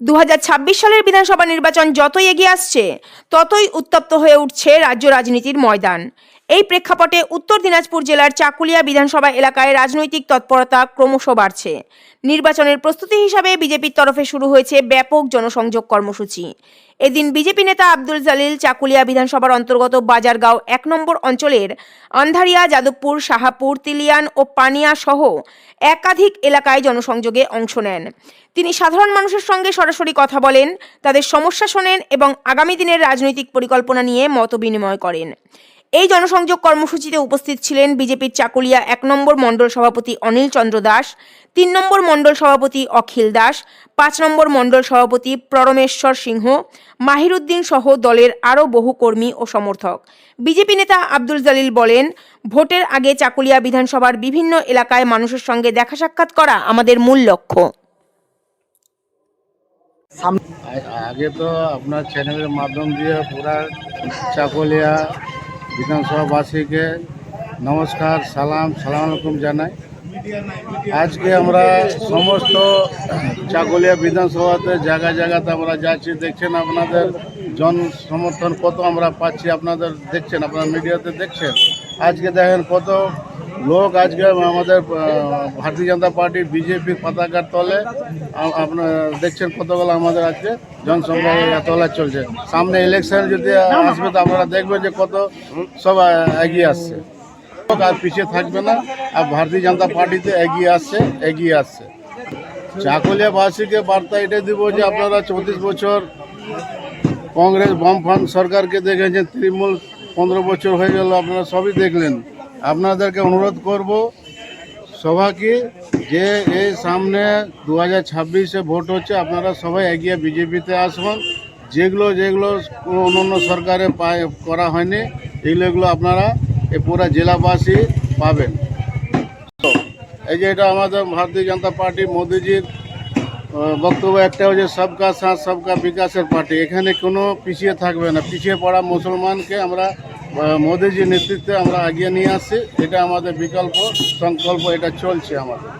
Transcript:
দু হাজার ছাব্বিশ সালের বিধানসভা নির্বাচন যতই এগিয়ে আসছে, ততই উত্তপ্ত হয়ে উঠছে রাজ্য রাজনীতির ময়দান। এই প্রেক্ষাপটে উত্তর দিনাজপুর জেলার চাকুলিয়া বিধানসভা এলাকায় রাজনৈতিক তৎপরতা ক্রমশ বাড়ছে। নির্বাচনের প্রস্তুতি হিসাবে বিজেপির তরফে শুরু হয়েছে ব্যাপক জনসংযোগ কর্মসূচি। এদিন বিজেপি নেতা আব্দুল জালিল চাকুলিয়া বিধানসভার অন্তর্গত বাজারগাঁও এক নম্বর অঞ্চলের আন্ধারিয়া, যাদবপুর, শাহাপুর, তিলিয়ান ও পানিয়া সহ একাধিক এলাকায় জনসংযোগে অংশ নেন। তিনি সাধারণ মানুষের সঙ্গে সরাসরি কথা বলেন, তাদের সমস্যা শোনেন এবং আগামী দিনের রাজনৈতিক পরিকল্পনা নিয়ে মত বিনিময় করেন। এই জনসংযোগ কর্মসূচিতে উপস্থিত ছিলেন বিজেপির চাকুলিয়া এক নম্বর মণ্ডল সভাপতি অনিল চন্দ্র দাস, তিন নম্বর মণ্ডল সভাপতি অখিল দাস, পাঁচ নম্বর মণ্ডল সভাপতি প্ররমেশ্বর সিংহ, মাহিরুদ্দিন সহ দলের আরও বহু কর্মী ও সমর্থক। বিজেপি নেতা আব্দুল জালিল বলেন, ভোটের আগে চাকুলিয়া বিধানসভার বিভিন্ন এলাকায় মানুষের সঙ্গে দেখা সাক্ষাৎ করা আমাদের মূল লক্ষ্য। আগে তো আপনার চ্যানেলের মাধ্যম দিয়ে পুরা চাকলিয়া বিধানসভাবাসীকে নমস্কার, সালাম সালাম আলাইকুম জানাই। আজকে আমরা সমস্ত চাকুলিয়া বিধানসভাতে জায়গা জায়গাতে আমরা যাচ্ছি, দেখছেন আপনাদের জন সমর্থন কত আমরা পাচ্ছি, আপনাদের দেখছেন, আপনারা মিডিয়াতে দেখছেন। আজকে দেখেন কত লোক আজকে আমাদের ভারতীয় জনতা পার্টি বিজেপি পতাকার তলে আপনার দেখছেন কতগুলো আমাদের আজকে জনসংখ্যা তোলা চলছে। সামনে ইলেকশন যদি আসবে তো আপনারা দেখবেন যে কত সব এগিয়ে আসছে। লোক আর পিছিয়ে থাকবে না, আর ভারতীয় জনতা পার্টিতে এগিয়ে আসছে এগিয়ে আসছে। চাকুলিয়াবাসীকে বার্তা এটা দিব যে আপনারা চৌত্রিশ বছর কংগ্রেস বামফ্রন্ট সরকারকে দেখেছেন, তৃণমূল পনেরো বছর হয়ে গেল, আপনারা সবই দেখলেন। আপনাদেরকে অনুরোধ করব সবাইকে যে এই সামনে দু হাজার ছাব্বিশে ভোট হচ্ছে, আপনারা সবাই এগিয়ে বিজেপিতে আসবেন। যেগুলো যেগুলো কোনো অন্য সরকারে করা হয়নি, এগুলো এগুলো আপনারা এই পুরা জেলাবাসী পাবেন। এই যে এটা আমাদের ভারতীয় জনতা পার্টি, মোদিজির বক্তব্য একটা হচ্ছে, সবকা সাথ, সবকা বিকাশের পার্টি। এখানে কোনো পিছিয়ে থাকবে না। পিছিয়ে পড়া মুসলমানকে আমরা মোদিজির নেতৃত্বে আমরা এগিয়ে নিয়ে আসছি। এটা আমাদের বিকল্প সংকল্প এটা চলছে আমাদের।